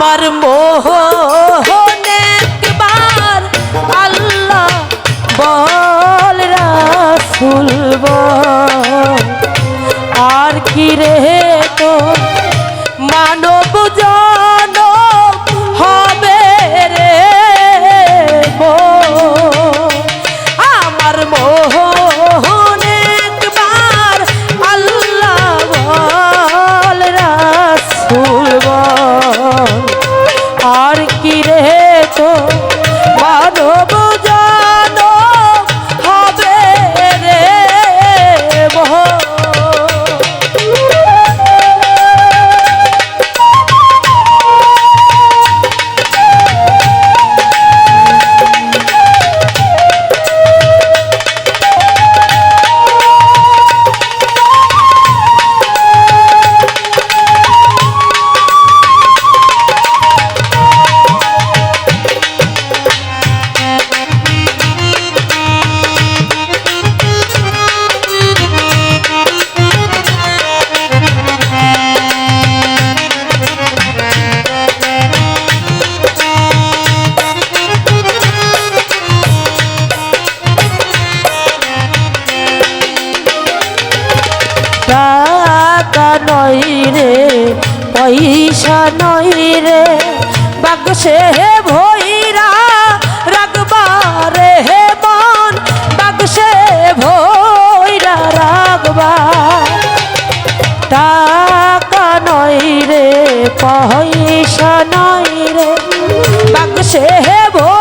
আমার মোহনে একবার আল্লাহ বল রাসুল বল। আর কি রে তো মানব জন হবে রে আমার মোহন একবার আল্লাহ বল রাসুল টাকা নই রে, পয়সা নই রে। বাক্সে ভৈরা রাখবা রে মন। বাক্সে ভৈরা রাখবা টাকা নই রে, পয়সা নই রে। বাক্সে ভৈরা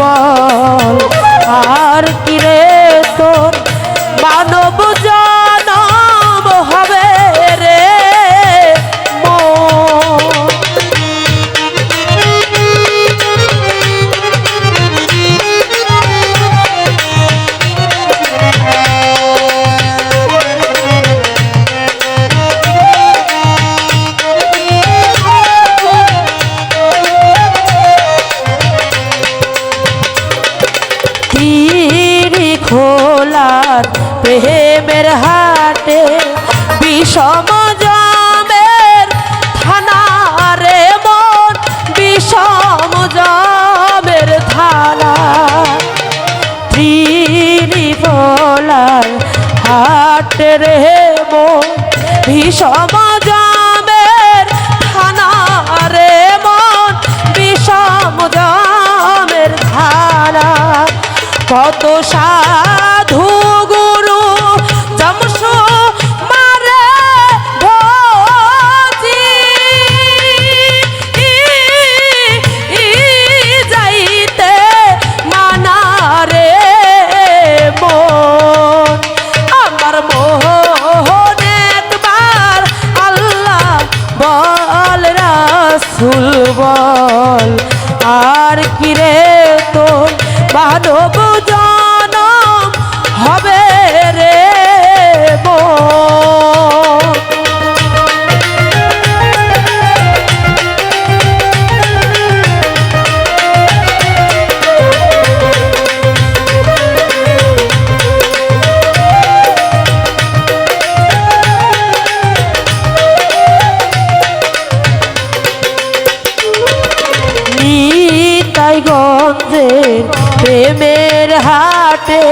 রাসুল প্রেমের হাটে বিষম জমের থানারে মন, বিষম জমের থানা। তিনি বলার হাটে রে মন, বিষম জমের প্রেমের হাটে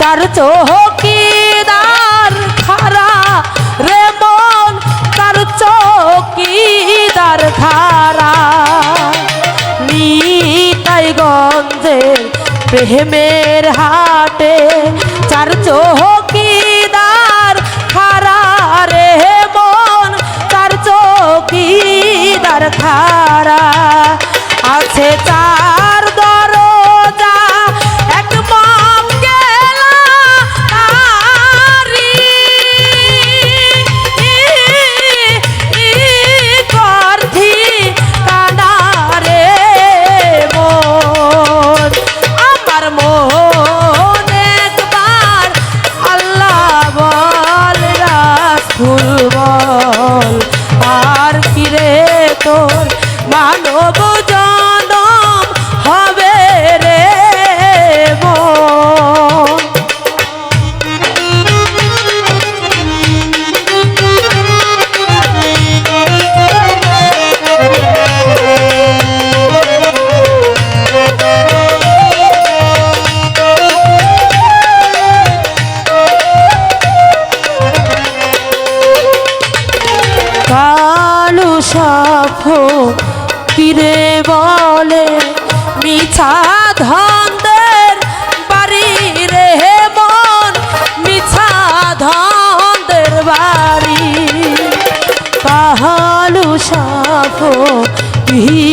চার চৌকিদার খারা, রে মন তার চৌকিদার খারা। নিতাই গঞ্জের প্রেমের হাটে চার চৌকিদার বলে মিছা ধনদের বাড়ি রে মন মিছা বাড়ি। পাহালু সাপ কি